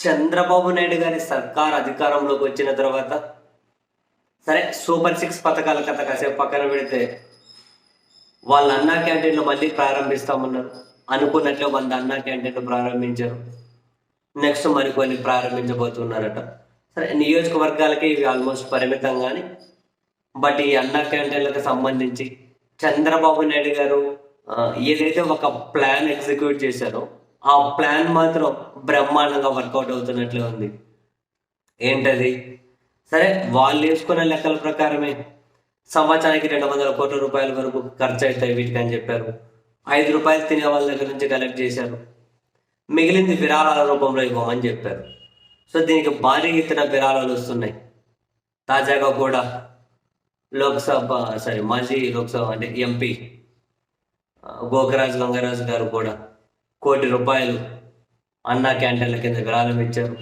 చంద్రబాబు నాయుడు గారి సర్కార్ అధికారంలోకి వచ్చిన తర్వాత సరే సూపర్ సిక్స్ పథకాల కథ కాసేపు పక్కన పెడితే వాళ్ళ అన్నా క్యాంటీన్లు మళ్ళీ ప్రారంభిస్తామన్నారు. అనుకున్నట్లే వంద అన్నా క్యాంటీన్లు ప్రారంభించారు. నెక్స్ట్ మరికొన్ని ప్రారంభించబోతున్నారట. సరే నియోజకవర్గాలకి ఇవి ఆల్మోస్ట్ పరిమితం కానీ బట్ ఈ అన్నా క్యాంటీన్లకు సంబంధించి చంద్రబాబు నాయుడు గారు ఏదైతే ఒక ప్లాన్ ఎగ్జిక్యూట్ చేశారో ఆ ప్లాన్ మాత్రం బ్రహ్మాండంగా వర్కౌట్ అవుతున్నట్లే ఉంది. ఏంటది? సరే వాళ్ళు వేసుకున్న లెక్కల ప్రకారమే సంవత్సరానికి రెండు వందల కోట్ల రూపాయల వరకు ఖర్చు అవుతాయి వీటికి అని చెప్పారు. ఐదు రూపాయలు తినే వాళ్ళ దగ్గర నుంచి కలెక్ట్ చేశారు. మిగిలింది విరాళాల రూపంలో ఇవ్వమని చెప్పారు. సో దీనికి భారీ ఎత్తున విరాళాలు వస్తున్నాయి. తాజాగా కూడా లోక్సభ సారీ మాజీ లోక్సభ అంటే ఎంపీ గోకరాజు గంగరాజు గారు కూడా కోటి రూపాయలు అన్నా క్యాంటీన్ల కింద విరాళం ఇచ్చారు.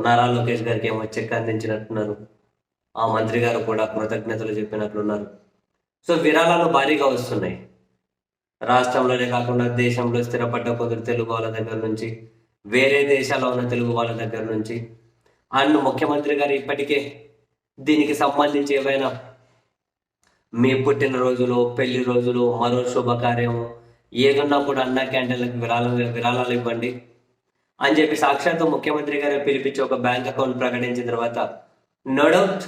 నారా లోకేష్ గారికి ఏమో చెక్ అందించినట్టున్నారు. ఆ మంత్రి గారు కూడా కృతజ్ఞతలు చెప్పినట్లున్నారు. సో విరాళాలు భారీగా వస్తున్నాయి. రాష్ట్రంలోనే కాకుండా దేశంలో స్థిరపడ్డ కొందరు తెలుగు వాళ్ళ దగ్గర నుంచి వేరే దేశాల్లో ఉన్న తెలుగు వాళ్ళ దగ్గర నుంచి అండ్ ముఖ్యమంత్రి గారు ఇప్పటికే దీనికి సంబంధించి ఏవైనా మీ పుట్టినరోజులు పెళ్ళి రోజులు మరో శుభకార్యం ఏదున్నా కూడా అన్న క్యాంటీన్లకు విరాళం విరాళాలు ఇవ్వండి. అని చెప్పి సాక్షాత్తు ముఖ్యమంత్రి గారు పిలిపించి ఒక బ్యాంక్ అకౌంట్ ప్రకటించిన తర్వాత నో డౌట్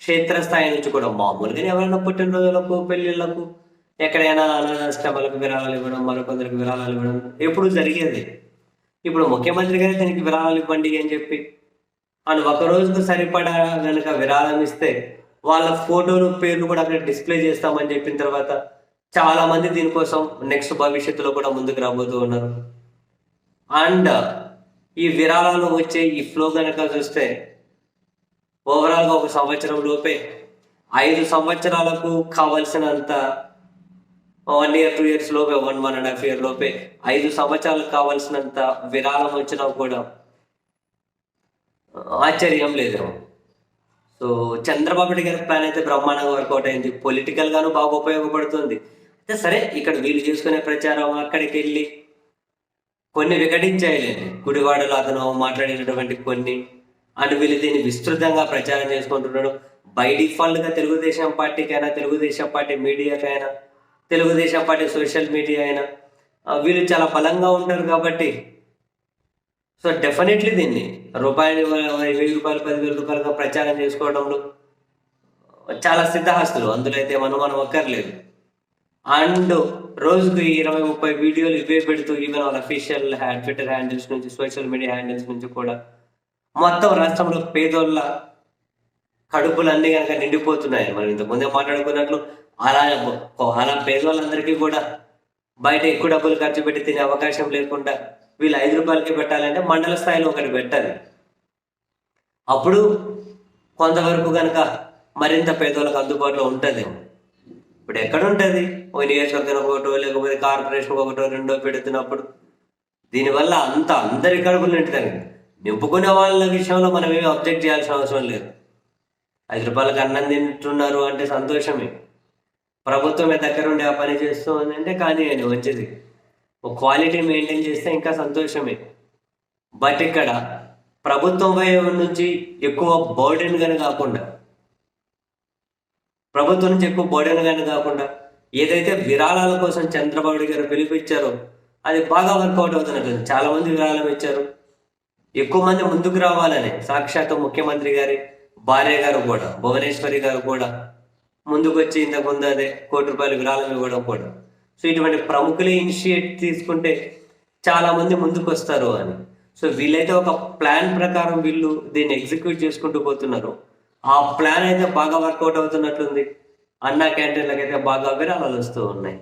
క్షేత్రస్థాయి నుంచి కూడా మామూలుగా ఎవరైనా పుట్టినరోజులకు పెళ్ళిళ్ళకు ఎక్కడైనా అనాథాశ్రమాలకు విరాళాలు ఇవ్వడం మరికొందరికి విరాళాలు ఇవ్వడం ఎప్పుడు జరిగేది. ఇప్పుడు ముఖ్యమంత్రి గారు దీనికి విరాళాలు ఇవ్వండి అని చెప్పి అని ఒక రోజుకు సరిపడా కనుక విరాళం ఇస్తే వాళ్ళ ఫోటోలు పేర్లు కూడా అక్కడ డిస్ప్లే చేస్తామని చెప్పిన తర్వాత చాలా మంది దీనికోసం నెక్స్ట్ భవిష్యత్తులో కూడా ముందుకు రాబోతూ ఉన్నారు. అండ్ ఈ విరాళాలు వచ్చే ఈ ఫ్లో కనుక చూస్తే ఓవరాల్గా ఒక సంవత్సరం లోపే ఐదు సంవత్సరాలకు కావలసినంత వన్ ఇయర్ టూ ఇయర్స్ లోపే one one and half year లోపే ఐదు సంవత్సరాలకు కావలసినంత విరాళం వచ్చినా కూడా ఆశ్చర్యం లేదు. సో చంద్రబాబు నాయుడు గారి ప్లాన్ అయితే బ్రహ్మాండంగా వర్కౌట్ అయింది. పొలిటికల్ గాను బాగా ఉపయోగపడుతుంది. సరే ఇక్కడ వీళ్ళు చేసుకునే ప్రచారం అక్కడికి వెళ్ళి కొన్ని వికటించాయిలేండి గుడివాడలో అతను మాట్లాడినటువంటి కొన్ని అండ్ వీళ్ళు దీన్ని విస్తృతంగా ప్రచారం చేసుకుంటున్నాడు. బై డిఫాల్ట్గా తెలుగుదేశం పార్టీకైనా తెలుగుదేశం పార్టీ మీడియాకైనా తెలుగుదేశం పార్టీ సోషల్ మీడియా అయినా వీళ్ళు చాలా బలంగా ఉంటారు కాబట్టి. సో డెఫినెట్లీ దీన్ని రూపాయలు వెయ్యి రూపాయలు పదివేల రూపాయలుగా ప్రచారం చేసుకోవడంలో చాలా సిద్ధహస్తులు. అందులో అయితే మనం మనం ఒక్కర్లేదు. అండ్ రోజుకు ఇరవై ముప్పై వీడియోలు ఇవే పెడుతూ ఈవెన్ వాళ్ళ అఫీషియల్ హ్యాండ్ ట్విట్టర్ హ్యాండిల్స్ నుంచి సోషల్ మీడియా హ్యాండిల్స్ నుంచి కూడా మొత్తం రాష్ట్రంలో పేదోళ్ళ కడుపులన్నీ కనుక నిండిపోతున్నాయి. మనం ఇంతకుముందే మాట్లాడుకున్నట్లు అలా అలా పేదవాళ్ళందరికీ కూడా బయట ఎక్కువ డబ్బులు ఖర్చు పెట్టి తినే అవకాశం లేకుండా వీళ్ళు ఐదు రూపాయలకి పెట్టాలంటే మండల స్థాయిలో ఒకటి పెట్టాలి. అప్పుడు కొంతవరకు కనుక మరింత పేదోళ్ళకి అందుబాటులో ఉంటుందేమో. ఇప్పుడు ఎక్కడ ఉంటుంది ఒక నియోజకవర్గం ఒకటో లేకపోతే కార్పొరేషన్ ఒకటో రెండో పెడుతున్నప్పుడు దీనివల్ల అంత అందరి కడుపులు నిండుతాయి. నింపుకునే వాళ్ళ విషయంలో మనం ఏమి అబ్జెక్ట్ చేయాల్సిన అవసరం లేదు. ఐదు రూపాయలకు అన్నం తింటున్నారు అంటే సంతోషమే. ప్రభుత్వమే దగ్గర ఉండి ఆ పని చేస్తూ ఉందంటే కానీ మంచిది. ఒక క్వాలిటీ మెయింటైన్ చేస్తే ఇంకా సంతోషమే. బట్ ఇక్కడ ప్రభుత్వం వైపు నుంచి ఎక్కువ బర్డెన్ కానీ కాకుండా ప్రభుత్వం నుంచి ఎక్కువ బర్డెన్ కానీ కాకుండా ఏదైతే విరాళాల కోసం చంద్రబాబు గారు పిలిపించారో అది బాగా వర్కౌట్ అవుతున్నట్టు చాలా మంది విరాళం ఇచ్చారు. ఎక్కువ మంది ముందుకు రావాలని సాక్షాత్ ముఖ్యమంత్రి గారి భార్య గారు కూడా భువనేశ్వరి గారు కూడా ముందుకు వచ్చి ఇంతకు ముందు అదే కోటి రూపాయలు విరాళం ఇవ్వడం కూడా. సో ఇటువంటి ప్రముఖులే ఇనిషియేట్ తీసుకుంటే చాలా మంది ముందుకు వస్తారు అని. సో వీళ్ళైతే ఒక ప్లాన్ ప్రకారం వీళ్ళు దీన్ని ఎగ్జిక్యూట్ చేసుకుంటూ పోతున్నారు. ఆ ప్లాన్ అయితే బాగా వర్కౌట్ అవుతున్నట్లుంది. అన్నా క్యాంటీన్లకైతే బాగా విరాళాలు వస్తూ ఉన్నాయి.